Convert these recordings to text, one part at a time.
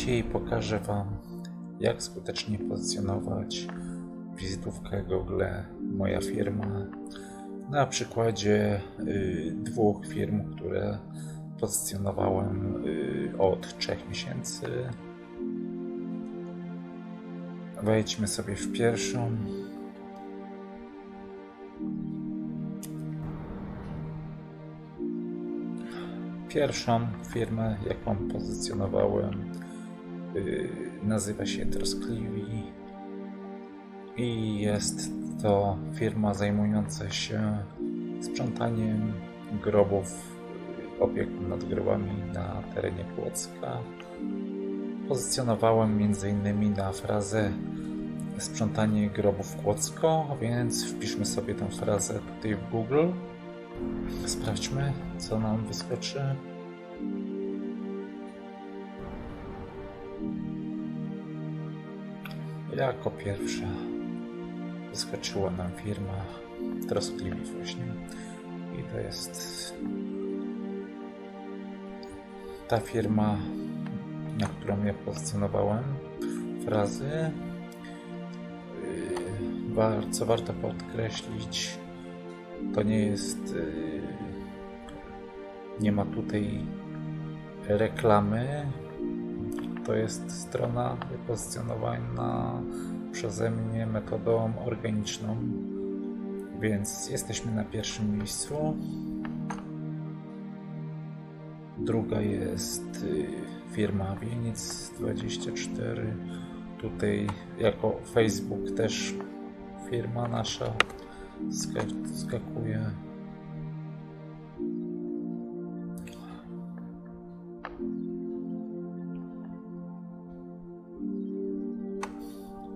Dzisiaj pokażę Wam, jak skutecznie pozycjonować wizytówkę Google Moja firma na przykładzie y, dwóch firm, które pozycjonowałem y, od 3 miesięcy. Wejdźmy sobie w pierwszą. Pierwszą firmę, jaką pozycjonowałem, nazywa się Troskliwi i jest to firma zajmująca się sprzątaniem grobów, y, opieką nad grobami na terenie Płocka. Pozycjonowałem m.in. na frazę sprzątanie grobów Kłodzko, więc wpiszmy sobie tę frazę tutaj w Google. Sprawdźmy, co nam wyskoczy. Jako pierwsza wyskoczyła nam firma Troskliwi właśnie. I to jest ta firma, na którą ja pozycjonowałem frazy. Yy, Co warto podkreślić, to nie jest. yy, Nie ma tutaj reklamy. To jest strona pozycjonowana przeze mnie metodą organiczną, więc jesteśmy na pierwszym miejscu. Druga jest y, firma Wieniec24. Tutaj jako Facebook też firma nasza ska- skakuje.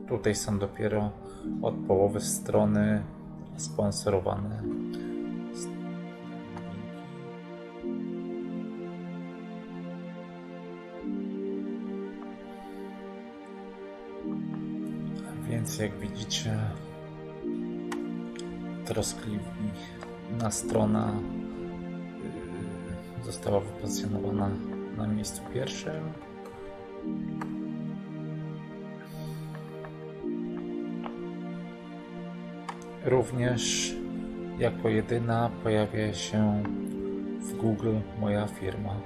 Tutaj są dopiero od połowy strony sponsorowane. Więc jak widzicie, troskliwa strona yy, została wypozycjonowana na miejscu pierwszym. Również jako jedyna pojawia się w Google moja firma.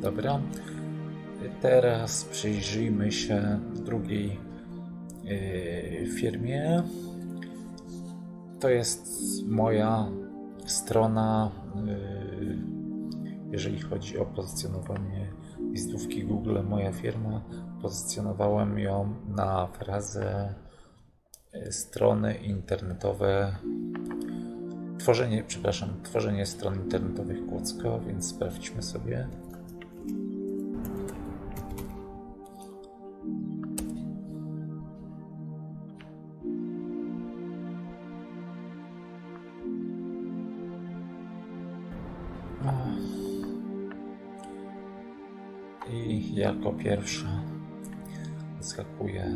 Dobra. Teraz przyjrzyjmy się drugiej yy, firmie. To jest moja strona, yy, jeżeli chodzi o pozycjonowanie wizytówki Google, moja firma. Pozycjonowałem ją na frazę yy, strony internetowe. Tworzenie, przepraszam, tworzenie stron internetowych Kłodzko, więc sprawdźmy sobie. Jako pierwsza skakuje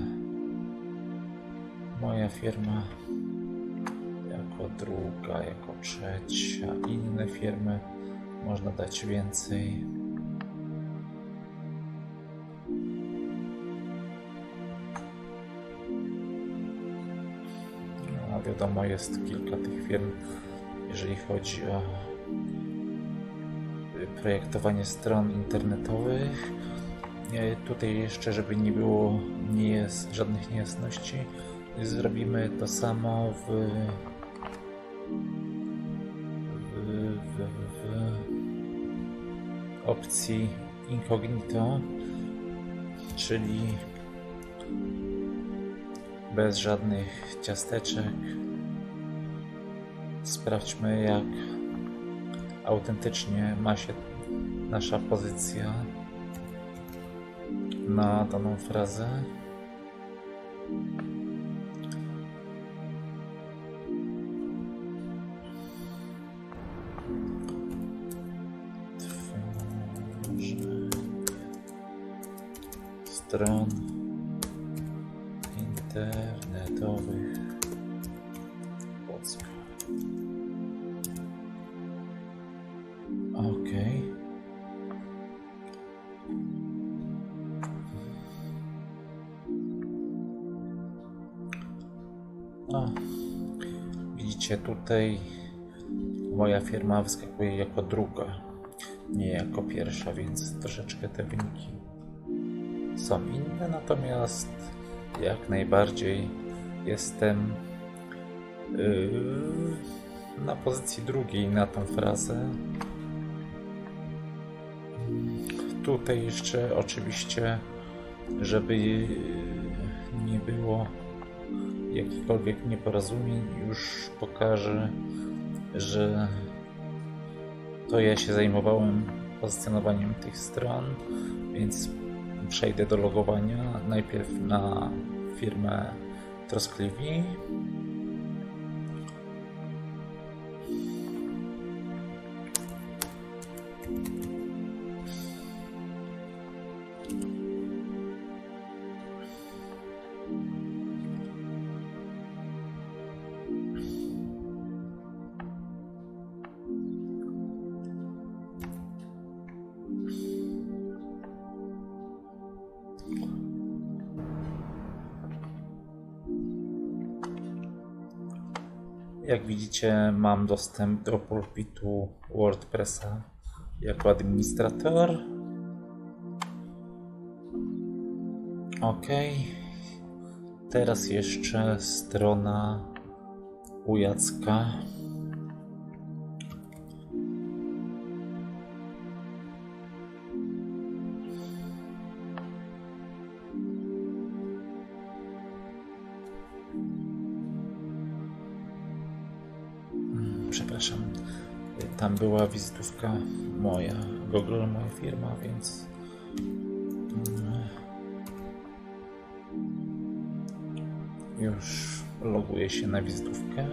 moja firma, jako druga, jako trzecia, inne firmy. Można dać więcej. Wiadomo, jest kilka tych firm, jeżeli chodzi o projektowanie stron internetowych. Tutaj jeszcze, żeby nie było nie jest, żadnych niejasności, zrobimy to samo w, w, w, w opcji incognito, czyli bez żadnych ciasteczek. Sprawdźmy, jak autentycznie ma się nasza pozycja na daną frazę. Tworzenie stron internetowych Widzicie tutaj moja firma wyskakuje jako druga, nie jako pierwsza, więc troszeczkę te wyniki są inne, natomiast jak najbardziej jestem yy, na pozycji drugiej na tą frazę. Tutaj jeszcze oczywiście, żeby nie było jakichkolwiek nieporozumień, już pokażę, że to ja się zajmowałem pozycjonowaniem tych stron, więc przejdę do logowania. Najpierw na firmę Troskliwi. Jak widzicie, mam dostęp do pulpitu WordPressa jako administrator. Ok. Teraz jeszcze strona u Jacka. Przepraszam, tam była wizytówka moja, Google, moja firma, więc. mm, Już loguję się na wizytówkę.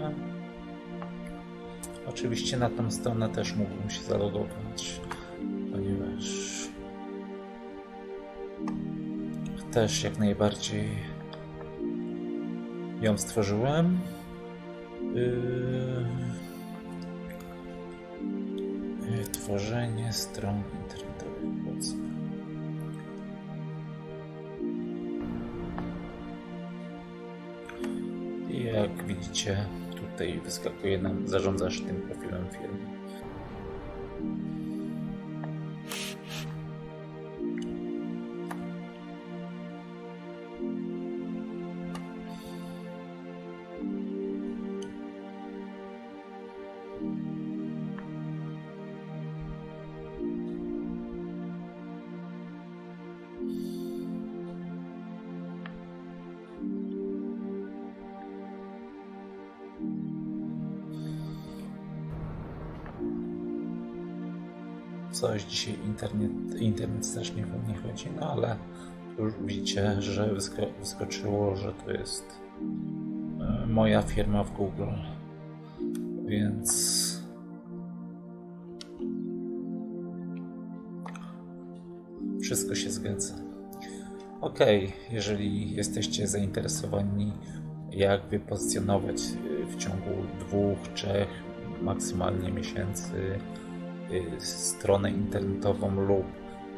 Oczywiście na tą stronę też mógłbym się zalogować, ponieważ też jak najbardziej ją stworzyłem. Yy... Tworzenie stron internetowych. Jak widzicie, tutaj wyskakuje nam zarządzasz tym profilem firmy. Coś dzisiaj internet, internet strasznie wolniej chodzi, no ale już widzicie, że wysko wyskoczyło, że to jest e, moja firma w Google. Więc wszystko się zgadza. Ok, jeżeli jesteście zainteresowani, jak wypozycjonować w ciągu dwóch, trzech, maksymalnie miesięcy stronę internetową lub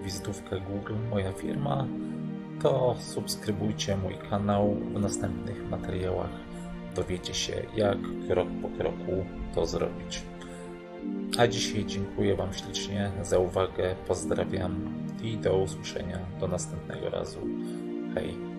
wizytówkę Google, moja firma, to subskrybujcie mój kanał. W następnych materiałach dowiecie się, jak krok po kroku to zrobić. A dzisiaj dziękuję Wam ślicznie za uwagę, pozdrawiam i do usłyszenia do następnego razu. Hej!